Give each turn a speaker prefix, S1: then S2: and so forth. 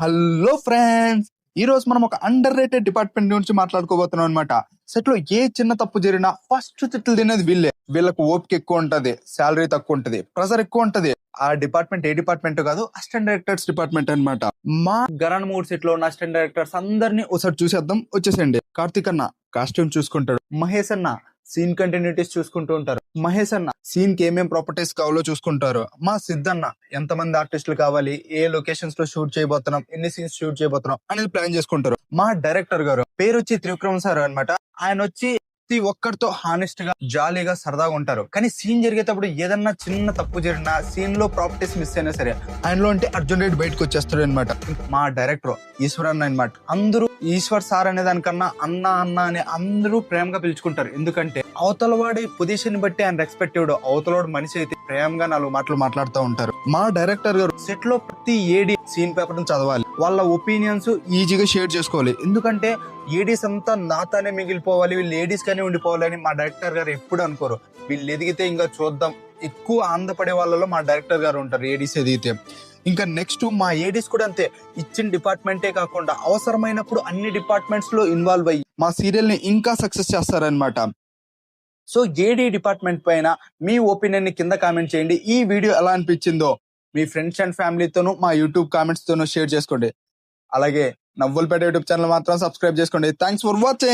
S1: Hello friends ఈ రోజు మనం ఒక అండర్ రేటెడ్ డిపార్ట్మెంట్ గురించి మాట్లాడుకోబోతున్నాం అనమాట సెట్లో ఏ చిన్న తప్పు జరిగినా ఫస్ట్ తిట్లు తినేది వీళ్ళే. వీళ్ళకు ఓపిక ఎక్కువ ఉంటది శాలరీ తక్కువ ఉంటది ప్రెజర్ ఎక్కువ ఉంటది. ఆ డిపార్ట్మెంట్ ఏ డిపార్ట్మెంట్ కాదు అసిస్టెంట్ డైరెక్టర్స్ డిపార్ట్మెంట్ అన్నమాట. మా గరణ్ మూడ్ సెట్లో ఉన్న అసిస్టెంట్ డైరెక్టర్స్ అందరినీ ఒకసారి చూసేద్దాం వచ్చేసేయండి. కార్తీక్ అన్న కాస్ట్యూమ్ చూసుకుంటాడు. మహేష్ అన్న సీన్ కంటిన్యూటీస్ చూసుకుంటూ ఉంటారు. మహేష్ అన్న సీన్కి ఏమేం ప్రాపర్టీస్ కావాలో చూసుకుంటారు. మా సిద్ధన్న ఎంత మంది ఆర్టిస్టులు కావాలి ఏ లొకేషన్స్లో షూట్ చేయబోతున్నాం ఎన్ని సీన్స్ షూట్ చేయబోతున్నాం అనేది ప్లాన్ చేసుకుంటారు. మా డైరెక్టర్ గారు పేరు వచ్చి త్రివిక్రమ్ సార్ అన్నమాట. ఆయన వచ్చి ప్రతి ఒక్కరితో హానెస్ట్గా జాలీగా సరదాగా ఉంటారు. కానీ సీన్ జరిగేటప్పుడు ఏదన్నా చిన్న తప్పు జరిగినా సీన్లో ప్రాపర్టీస్ మిస్ అయినా సరే ఆయనలో అంటే అర్జున్ రెడ్డి బయటకు వచ్చేస్తాడు అనమాట మా డైరెక్టర్ ఈశ్వర్ అన్న అనమాట అందరూ ఈశ్వర్ సార్ అనే దానికన్నా అన్న అన్న అని అందరూ ప్రేమగా పిలుచుకుంటారు. ఎందుకంటే అవతల వాడి పొజిషన్ బట్టి ఆయన రెస్పెక్టివ్డ్ అవతలవాడు అవతల వాడు మనిషి అయితే ప్రేమగా నాలుగు మాటలు మాట్లాడుతూ ఉంటారు. మా డైరెక్టర్ గారు సెట్లో ప్రతి ఏడి సీన్ పేపర్ని చదవాలి. వాళ్ళ ఒపీనియన్స్ ఈజీగా షేర్ చేసుకోవాలి. ఎందుకంటే ఏడీస్ అంతా నాతోనే మిగిలిపోవాలి వీళ్ళు లేడీస్ కానీ ఉండిపోవాలని మా డైరెక్టర్ గారు ఎప్పుడు అనుకోరు. వీళ్ళు ఎదిగితే ఇంకా చూద్దాం. ఎక్కువ ఆనందపడే వాళ్ళలో మా డైరెక్టర్ గారు ఉంటారు ఏడీస్ ఎదిగితే. ఇంకా నెక్స్ట్ మా ఏడీస్ కూడా అంతే. ఇచ్చిన డిపార్ట్మెంటే కాకుండా అవసరమైనప్పుడు అన్ని డిపార్ట్మెంట్స్లో ఇన్వాల్వ్ అయ్యి మా సీరియల్ని ఇంకా సక్సెస్ చేస్తారనమాట సో ఏడీ డిపార్ట్మెంట్ పైన మీ ఒపీనియన్ని కింద కామెంట్ చేయండి. ఈ వీడియో ఎలా అనిపించిందో మీ ఫ్రెండ్స్ అండ్ ఫ్యామిలీతోనూ మా యూట్యూబ్ కామెంట్స్తోనూ షేర్ చేసుకోండి. అలాగే నవ్వులపేట యూట్యూబ్ ఛానల్ మాత్రం సబ్స్క్రైబ్ చేసుకోండి. Thanks for watching